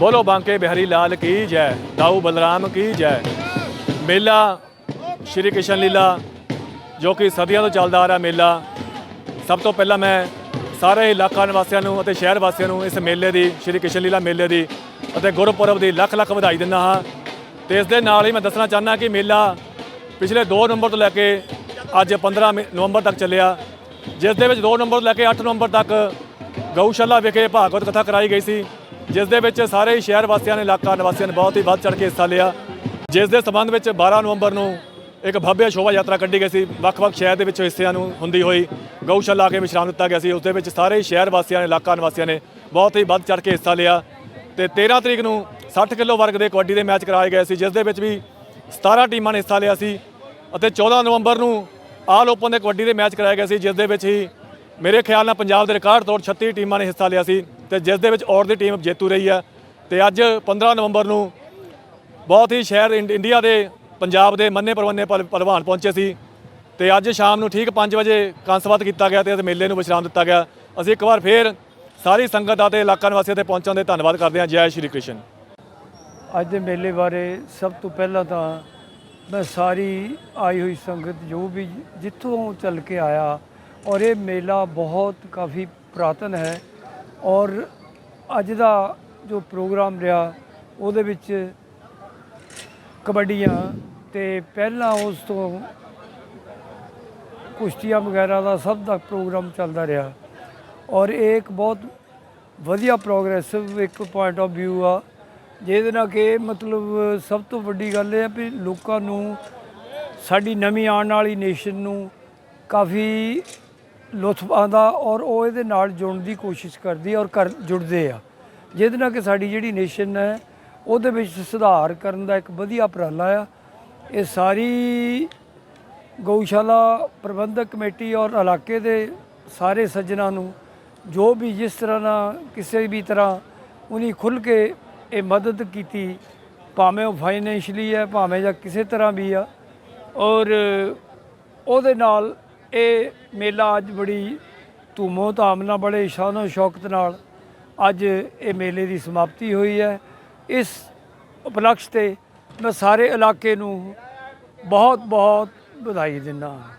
ਬੋਲੋ ਬਾਂਕੇ ਬਿਹਾਰੀ ਲਾਲ ਕੀ ਜੈ? ਦਾਊ ਬਲਰਾਮ ਕੀ ਜੈ? ਮੇਲਾ, ਸ਼੍ਰੀ ਕ੍ਰਿਸ਼ਨ ਲੀਲਾ, ਜੋ ਕਿ ਸਦੀਆਂ ਤੋਂ ਚੱਲਦਾ ਆ ਰਿਹਾ ਮੇਲਾ। ਸਭ ਤੋਂ ਪਹਿਲਾਂ ਮੈਂ ਸਾਰੇ ਇਲਾਕਾ ਨਿਵਾਸੀਆਂ ਨੂੰ ਅਤੇ ਸ਼ਹਿਰ ਵਾਸੀਆਂ ਨੂੰ ਇਸ ਮੇਲੇ ਦੀ, ਸ਼੍ਰੀ ਕ੍ਰਿਸ਼ਨ ਲੀਲਾ ਮੇਲੇ ਦੀ ਅਤੇ ਗੁਰਪੁਰਬ ਦੀ ਲੱਖ ਲੱਖ ਵਧਾਈ ਦਿੰਦਾ ਹਾਂ। ਤੇ ਇਸ ਦੇ ਨਾਲ ਹੀ ਮੈਂ ਦੱਸਣਾ ਚਾਹੁੰਦਾ ਕਿ ਮੇਲਾ ਪਿਛਲੇ 2 ਨਵੰਬਰ ਤੋਂ ਲੈ ਕੇ ਅੱਜ 15 ਨਵੰਬਰ ਤੱਕ ਚੱਲਿਆ। ਜਿਸ ਦੇ ਵਿੱਚ 2 ਨਵੰਬਰ ਤੋਂ ਲੈ ਕੇ 8 ਨਵੰਬਰ ਤੱਕ ਗਊਸ਼ਾਲਾ ਵਿਖੇ ਭਾਗਵਤ ਕਥਾ ਕਰਾਈ ਗਈ ਸੀ। ਜਿਸ ਦੇ ਵਿੱਚ ਸਾਰੇ ਹੀ ਸ਼ਹਿਰ ਵਾਸੀਆਂ ਨੇ, ਇਲਾਕਾ ਨਿਵਾਸੀਆਂ ਨੇ ਬਹੁਤ ਹੀ ਵੱਧ ਚੜ੍ਹ ਕੇ ਹਿੱਸਾ ਲਿਆ। ਜਿਸ ਦੇ ਸਬੰਧ ਵਿੱਚ 12 ਨਵੰਬਰ ਨੂੰ ਇੱਕ ਭव्य ਸ਼ੋਭਾ ਯਾਤਰਾ ਕੱਢੀ ਗਈ ਸੀ। ਵੱਖ-ਵੱਖ ਸ਼ਹਿਰ ਦੇ ਵਿੱਚ ਹਿੱਸਿਆਂ ਨੂੰ ਹੁੰਦੀ ਹੋਈ ਗਊਸ਼ਾਲਾ ਆ ਕੇ ਵਿਸ਼ਰਾਮ ਦਿੱਤਾ ਗਿਆ ਸੀ। ਉਸ ਦੇ ਵਿੱਚ ਸਾਰੇ ਸ਼ਹਿਰ ਵਾਸੀਆਂ ਨੇ, ਇਲਾਕਾ ਨਿਵਾਸੀਆਂ ਨੇ ਬਹੁਤ ਹੀ ਵੱਧ ਚੜ੍ਹ ਕੇ ਹਿੱਸਾ ਲਿਆ। ਤੇ 13 ਤਰੀਕ ਨੂੰ 60 ਕਿਲੋ ਵਰਗ ਦੇ ਕਬੱਡੀ ਦੇ ਮੈਚ ਕਰਾਏ ਗਏ ਸੀ, ਜਿਸ ਦੇ ਵਿੱਚ ਵੀ 17 ਟੀਮਾਂ ਨੇ ਹਿੱਸਾ ਲਿਆ ਸੀ। ਅਤੇ 14 ਨਵੰਬਰ ਨੂੰ ਆਲ ਓਪਨ ਦੇ ਕਬੱਡੀ ਦੇ ਮੈਚ ਕਰਾਏ ਗਏ ਸੀ, ਜਿਸ ਦੇ ਵਿੱਚ ਹੀ ਮੇਰੇ ਖਿਆਲ ਨਾਲ ਪੰਜਾਬ ਦੇ ਰਿਕਾਰਡ ਤੋੜ 36 ਟੀਮਾਂ ਨੇ ਹਿੱਸਾ ਲਿਆ ਸੀ ਤੇ ਜਿਸ ਦੇ ਵਿੱਚ ਔਰ ਦੀ ਟੀਮ ਜੇਤੂ ਰਹੀ ਹੈ ਤੇ ਅੱਜ 15 ਨਵੰਬਰ ਨੂੰ ਬਹੁਤ ਹੀ ਸ਼ਹਿਰ ਇੰਡ- ਇੰਡੀਆ ਦੇ, ਪੰਜਾਬ ਦੇ ਮੰਨੇ ਪਰਵੰਨੇ ਪਹਿਲ- ਪਹਿਲਵਾਨ ਪਹੁੰਚੇ ਸੀ ਤੇ ਅੱਜ ਸ਼ਾਮ ਨੂੰ ਠੀਕ 5 ਵਜੇ ਕੰਸਵਤ ਕੀਤਾ ਗਿਆ ਤੇ ਇਸ ਮੇਲੇ ਨੂੰ ਵਿਸ਼ਰਾਮ ਦਿੱਤਾ ਗਿਆ। ਅਸੀਂ ਇੱਕ ਵਾਰ ਫੇਰ ਸਾਰੀ ਸੰਗਤ ਅਤੇ ਇਲਾਕਾ ਨਿਵਾਸੀਆਂ ਤੇ ਪਹੁੰਚਣ ਦੇ ਧੰਨਵਾਦ ਕਰਦੇ ਹਾਂ। ਜੈ ਸ਼੍ਰੀ ਕ੍ਰਿਸ਼ਨ। ਅੱਜ ਦੇ ਮੇਲੇ ਬਾਰੇ ਸਭ ਤੋਂ ਪਹਿਲਾਂ ਤਾਂ ਮੈਂ ਸਾਰੀ ਆਈ ਹੋਈ ਸੰਗਤ ਜੋ ਵੀ ਜਿੱਥੋਂ ਚੱਲ ਕੇ ਆਇਆ ਔਰ ਇਹ ਮੇਲਾ ਬਹੁਤ ਕਾਫੀ ਪੁਰਾਤਨ ਹੈ ਔਰ ਅੱਜ ਦਾ ਜੋ ਪ੍ਰੋਗਰਾਮ ਰਿਹਾ, ਉਹਦੇ ਵਿੱਚ ਕਬੱਡੀਆਂ ਤੇ ਪਹਿਲਾਂ ਉਸ ਤੋਂ ਕੁਸ਼ਤੀਆਂ ਵਗੈਰਾ ਦਾ ਸਭ ਦਾ ਪ੍ਰੋਗਰਾਮ ਚੱਲਦਾ ਰਿਹਾ ਔਰ ਇਹ ਇੱਕ ਬਹੁਤ ਵਧੀਆ ਪ੍ਰੋਗਰੈਸਿਵ ਇੱਕ ਪੁਆਇੰਟ ਆਫ View ਆ, ਜਿਹਦੇ ਨਾਲ ਕਿ ਮਤਲਬ ਸਭ ਤੋਂ ਵੱਡੀ ਗੱਲ ਇਹ ਹੈ ਵੀ ਲੋਕਾਂ ਨੂੰ ਸਾਡੀ ਨਵੀਂ ਆਉਣ ਵਾਲੀ ਨੇਸ਼ਨ ਨੂੰ ਕਾਫੀ ਲੁਤਫ ਆਉਂਦਾ ਔਰ ਉਹ ਇਹਦੇ ਨਾਲ ਜੁੜਨ ਦੀ ਕੋਸ਼ਿਸ਼ ਕਰਦੀ ਔਰ ਕਰ ਜੁੜਦੇ ਆ। ਜਿਹਦੇ ਨਾਲ ਕਿ ਸਾਡੀ ਜਿਹੜੀ ਨੇਸ਼ਨ ਹੈ, ਉਹਦੇ ਵਿੱਚ ਸੁਧਾਰ ਕਰਨ ਦਾ ਇੱਕ ਵਧੀਆ ਉਪਰਾਲਾ ਆ। ਇਹ ਸਾਰੀ ਗਊਸ਼ਾਲਾ ਪ੍ਰਬੰਧਕ ਕਮੇਟੀ ਔਰ ਇਲਾਕੇ ਦੇ ਸਾਰੇ ਸੱਜਣਾ ਨੂੰ ਜੋ ਵੀ ਜਿਸ ਤਰ੍ਹਾਂ ਨਾਲ ਕਿਸੇ ਵੀ ਤਰ੍ਹਾਂ ਉਨੀ ਖੁੱਲ ਕੇ ਇਹ ਮਦਦ ਕੀਤੀ, ਭਾਵੇਂ ਉਹ ਫਾਈਨੈਂਸ਼ਲੀ ਹੈ, ਭਾਵੇਂ ਜਾਂ ਕਿਸੇ ਤਰ੍ਹਾਂ ਵੀ ਆ, ਔਰ ਉਹਦੇ ਨਾਲ ਇਹ ਮੇਲਾ ਅੱਜ ਬੜੀ ਧੂਮੋ ਧਾਮ ਨਾਲ, ਬੜੇ ਸ਼ਾਨੋ ਸ਼ੌਕਤ ਨਾਲ ਅੱਜ ਇਹ ਮੇਲੇ ਦੀ ਸਮਾਪਤੀ ਹੋਈ ਹੈ। ਇਸ ਉਪਲਕਸ਼ ਤੇ ਮੈਂ ਸਾਰੇ ਇਲਾਕੇ ਨੂੰ ਬਹੁਤ ਬਹੁਤ ਵਧਾਈ ਦਿੰਦਾ ਹਾਂ।